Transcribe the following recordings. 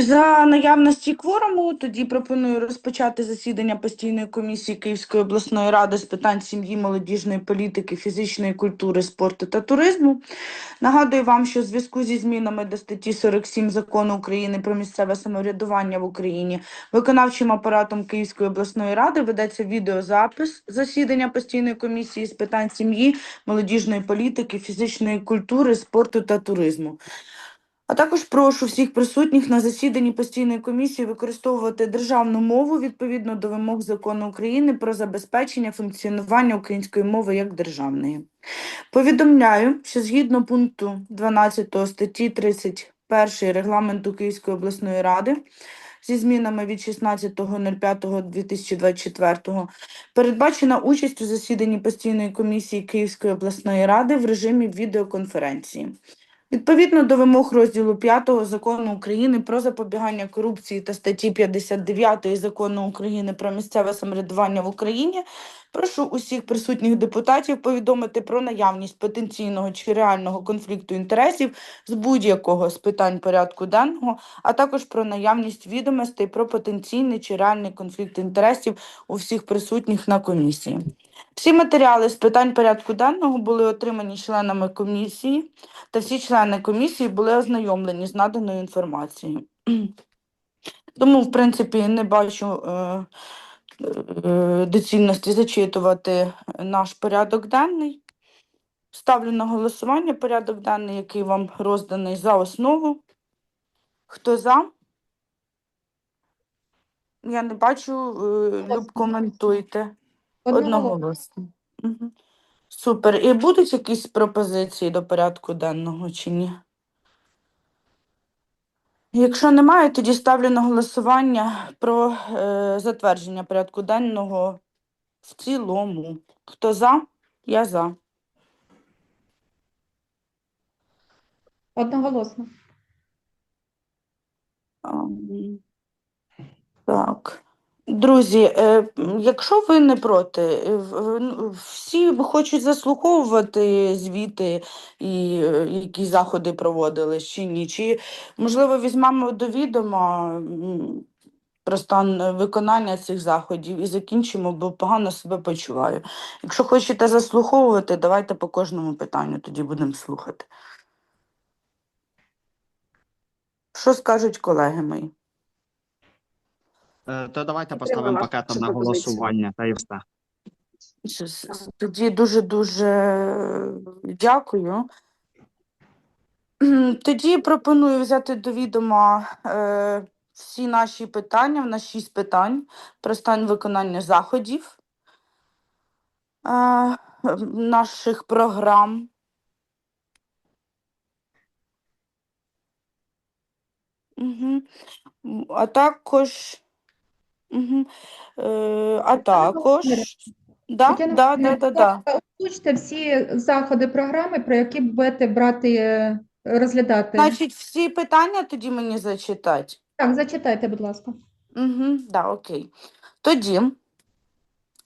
За наявності кворуму тоді пропоную розпочати засідання постійної комісії Київської обласної ради з питань сім'ї, молодіжної політики, фізичної культури, спорту та туризму. Нагадую вам, що в зв'язку зі змінами до статті 47 закону України про місцеве самоврядування в Україні виконавчим апаратом Київської обласної ради ведеться відеозапис засідання постійної комісії з питань сім'ї, молодіжної політики, фізичної культури, спорту та туризму. А також прошу всіх присутніх на засіданні постійної комісії використовувати державну мову відповідно до вимог закону України про забезпечення функціонування української мови як державної. Повідомляю, що згідно пункту 12 статті 31 регламенту Київської обласної ради зі змінами від 16.05.2024 передбачена участь у засіданні постійної комісії Київської обласної ради в режимі відеоконференції. Відповідно до вимог розділу 5 закону України про запобігання корупції та статті 59 закону України про місцеве самоврядування в Україні, прошу усіх присутніх депутатів повідомити про наявність потенційного чи реального конфлікту інтересів з будь-якого з питань порядку денного, а також про наявність відомостей про потенційний чи реальний конфлікт інтересів у всіх присутніх на комісії. Всі матеріали з питань порядку денного були отримані членами комісії та всі члени комісії були ознайомлені з наданою інформацією. Тому, в принципі, не бачу е, е, доцільності зачитувати наш порядок денний. Ставлю на голосування порядок денний, який вам розданий за основу. Хто за? Я не бачу. е, Люб, коментуйте. Одноголосно. Мгм. Супер. І будуть якісь пропозиції до порядку денного чи ні? Якщо немає, тоді ставлю на голосування про е, затвердження порядку денного в цілому. Хто за? Я за. Одноголосно. Ам, Так. Друзі, е, якщо ви не проти, е, ну, всі хочуть заслуховувати звіти і е, які заходи проводили чи ні? Чи, можливо, візьмемо до відома про стан виконання цих заходів і закінчимо, бо погано себе почуваю. Якщо хочете заслуховувати, давайте по кожному питанню тоді будемо слухати. Що скажуть колеги мої? Е, То давайте поставимо пакетом на голосування та і все. С- с- Тоді дуже-дуже дякую. Тоді пропоную взяти до відома е, всі наші питання, в нас шість питань про стан виконання заходів е, наших програм. Угу. А також, е, а також, да, Тетяна да, да, да, да. будь Озвучте всі заходи програми, про які будете брати, е, розглядати. Значить, всі питання тоді мені зачитати. Так, зачитайте, будь ласка. Угу, да, окей. Тоді,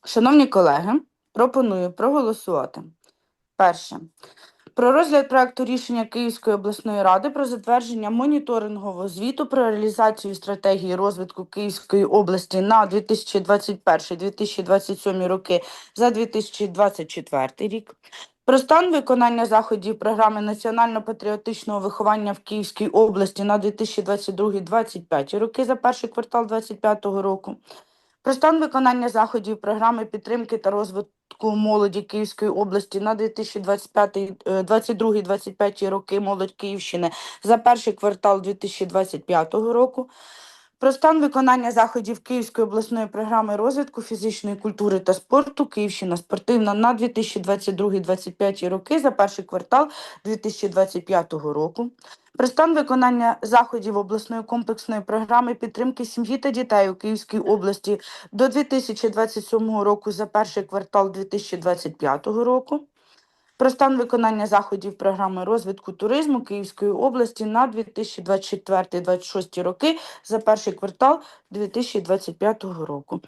шановні колеги, пропоную проголосувати. Перше. Про розгляд проекту рішення Київської обласної ради про затвердження моніторингового звіту про реалізацію стратегії розвитку Київської області на 2021-2027 роки за 2024 рік. Про стан виконання заходів програми національно-патріотичного виховання в Київській області на 2022-2025 роки за перший квартал 2025 року. Про стан виконання заходів програми підтримки та розвитку молоді Київської області на 2022-2025 роки молодь Київщини за перший квартал 2025 року. Про стан виконання заходів Київської обласної програми розвитку фізичної культури та спорту Київщина спортивна на 2022-2025 роки за перший квартал 2025 року. Про стан виконання заходів обласної комплексної програми підтримки сім'ї та дітей у Київській області до 2027 року за перший квартал 2025 року. Про стан виконання заходів програми розвитку туризму Київської області на 2024-2026 роки за перший квартал 2025 року.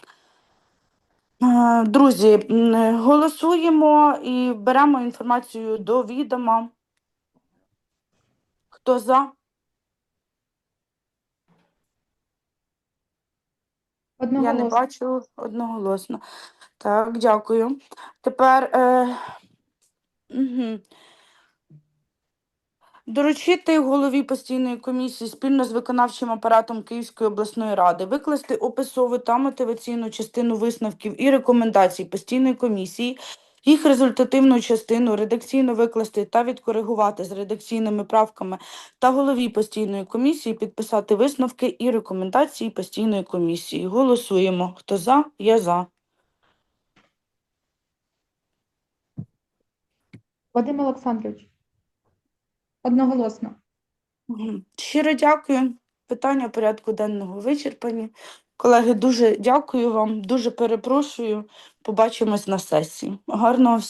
Е, Друзі, голосуємо і беремо інформацію до відома. Хто за? Я не бачу одноголосно. Так, дякую. Тепер е, доручити голові постійної комісії спільно з виконавчим апаратом Київської обласної ради викласти описову та мотиваційну частину висновків і рекомендацій постійної комісії, їх результативну частину редакційно викласти та відкоригувати з редакційними правками та голові постійної комісії підписати висновки і рекомендації постійної комісії. Голосуємо. Хто за? Я за. Вадим Олександрович. Одноголосно. Щиро дякую. Питання порядку денного вичерпані. Колеги, дуже дякую вам, дуже перепрошую. Побачимось на сесії. Гарного всім.